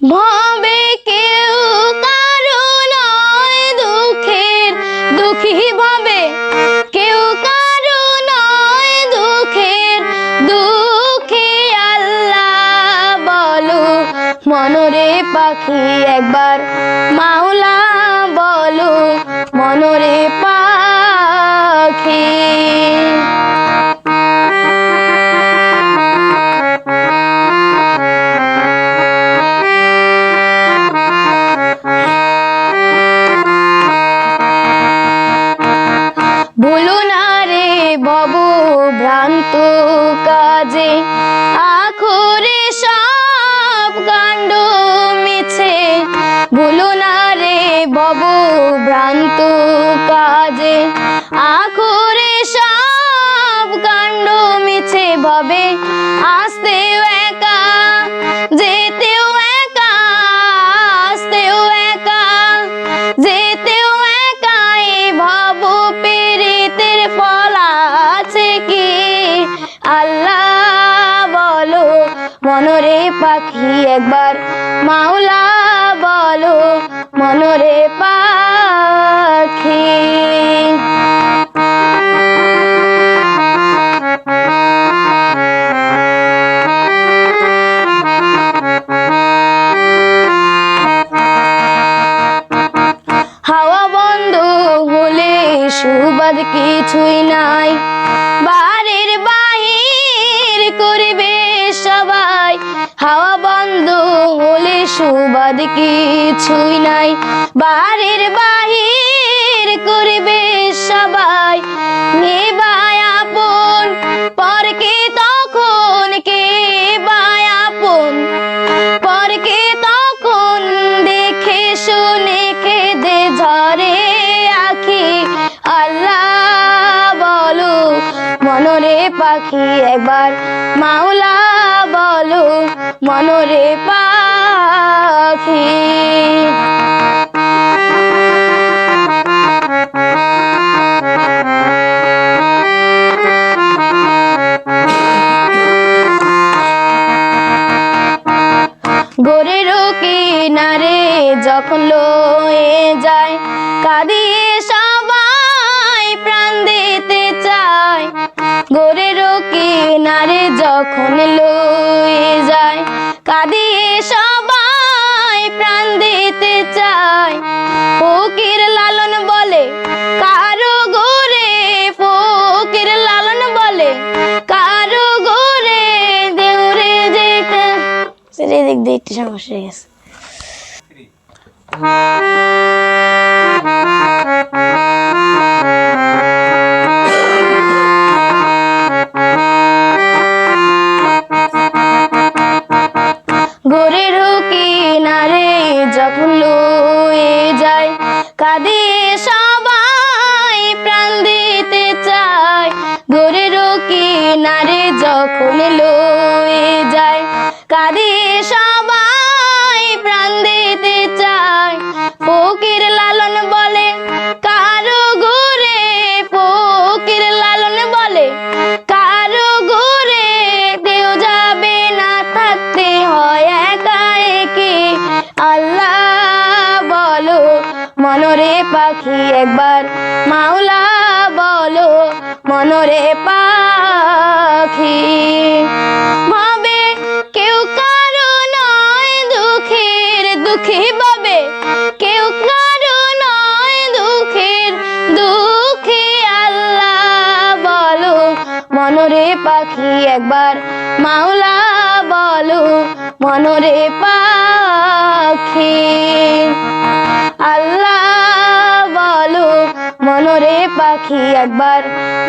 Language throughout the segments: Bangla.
ভাবে কেউ কারও নয় দুঃখের, দুঃখী ভাবে কেউ কারও নয় দুঃখের। দুঃখে আল্লাহ বলো, মনরে পাখি একবার মাওলা বলো। বব ভ্রান্ত কাজে, আখরে সব কাণ্ড মিছে। ভুলো না রে ভব ভ্রান্ত কাজে, আখরে সব কাণ্ড মিছে। ভবে আসতেও মনরে পাখি একবার মাওলা বলো মনরে পাখি। হাওয়া বন্ধ হলে সুবাদ কিছুই নাই। সুবাদ কিছুই নাই। বাড়ির বাহির করবে সবাই। তখন কে তখন দেখে শুনে ঝরে বলো, মনরে পাখি একবার। মাওলা বলো, মনরে পাখি গোরের কিনারে যখন লয়ে যায় কাঁদিয়ে সবাই, প্রাণ দিতে চায়। গোরের কিনারে যখন লয়ে যায় এদিক দিয়ে একটু সমস্যা হয়ে গেছে। মনরে পাখি একবার, মাওলা বলো, মনরে পাখি। ভাবে কেউ কারও নয় দুঃখের, দুঃখী ভাবে কেউ কারও নয় দুঃখের, দুঃখী আল্লাহ বলো, মনরে পাখি একবার, মাওলা বলো, মনরে পাখি। আল্লাহ পাখি একবার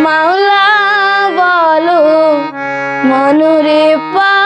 মাওলা বলো মনুরে পাখি।